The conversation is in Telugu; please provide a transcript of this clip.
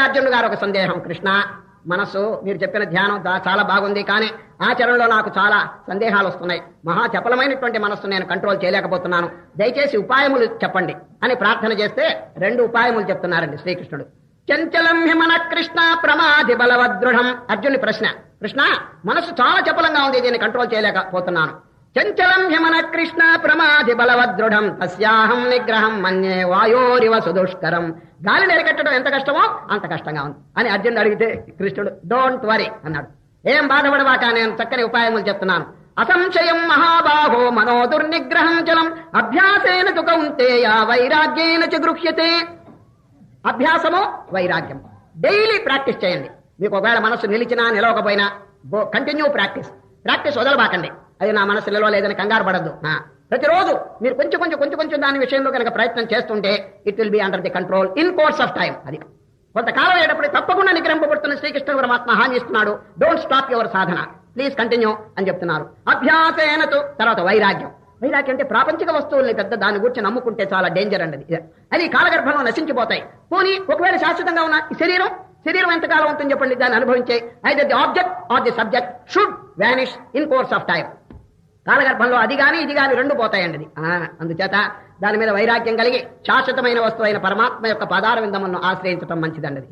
అర్జునుడు గారు ఒక సందేహం. కృష్ణ మనస్సు మీరు చెప్పిన ధ్యానం చాలా బాగుంది కానీ ఆచరణలో నాకు చాలా సందేహాలు వస్తున్నాయి. మహా చపలమైనటువంటి మనస్సు నేను కంట్రోల్ చేయలేకపోతున్నాను. దయచేసి ఉపాయములు చెప్పండి అని ప్రార్థన చేస్తే రెండు ఉపాయములు చెప్తున్నారండి శ్రీకృష్ణుడు. చంచలం హిమన కృష్ణ ప్రమాది బలవదృఢం. అర్జుని ప్రశ్న. కృష్ణ మనస్సు చాలా చపలంగా ఉంది దీన్ని కంట్రోల్ చేయలేకపోతున్నాను. చంచలం యమన కృష్ణ ప్రమాది బలవదృఢం తస్యాహం నిగ్రహం మన్యే వాయోరివ సుదుష్కరం. గాలి నిలకట్టడం ఎంత కష్టమో అంత కష్టంగా ఉంది. అని అర్జునుడు అడిగితే కృష్ణుడు డోంట్ వరీ అన్నాడు. ఏం బాధపడవాక నేను చక్కని ఉపాయములు చెప్తున్నాను. అసంశయం మహాబాహో మనో దుర్నిగ్రహం చలం అభ్యాసేన తు కౌంతేయ వైరాగ్యేన చ గృహ్యతే. అభ్యాసము వైరాగ్యం డైలీ ప్రాక్టీస్ చేయండి. మీకు ఒకవేళ మనసు నిలిచినా నిలవకపోయినా కంటిన్యూ ప్రాక్టీస్. ప్రాక్టీస్ వదలబాకండి. అది నా మనసు నిలవలేదని కంగారు పడద్దు. ప్రతిరోజు మీరు కొంచెం కొంచెం కొంచెం కొంచెం దాని విషయంలో కనుక ప్రయత్నం చేస్తుంటే it will be under the control in course of time అది. కొంతకాలం అయ్యేటప్పుడు తప్పకుండా నిగ్రహింపబడుతున్న శ్రీకృష్ణ పరమాత్మ హాని ఇస్తున్నాడు. డోంట్ స్టాప్ యువర్ సాధన ప్లీజ్ కంటిన్యూ అని చెప్తున్నారు. అభ్యాసేనతో తర్వాత వైరాగ్యం. వైరాగ్యం అంటే ప్రాపంచిక వస్తువుల్ని పెద్ద దాని గురించి నమ్ముకుంటే చాలా డేంజర్ అండి అది. కాలగర్భంలో నశించిపోతాయి. పోనీ ఒకవేళ శాశ్వతంగా ఉన్న ఈ శరీరం శరీరం ఎంతకాలం ఉంటుంది చెప్పండి? దాన్ని అనుభవించే అయితే the object or the subject should vanish in course of time కాలగర్భంలో అది గాని ఇది గాని రెండు పోతాయండి. ఆ, అందుచేత దాని మీద వైరాగ్యం కలిగి శాశ్వతమైన వస్తువు అయిన పరమాత్మ యొక్క పదార విందములను ఆశ్రయించడం మంచిదండది.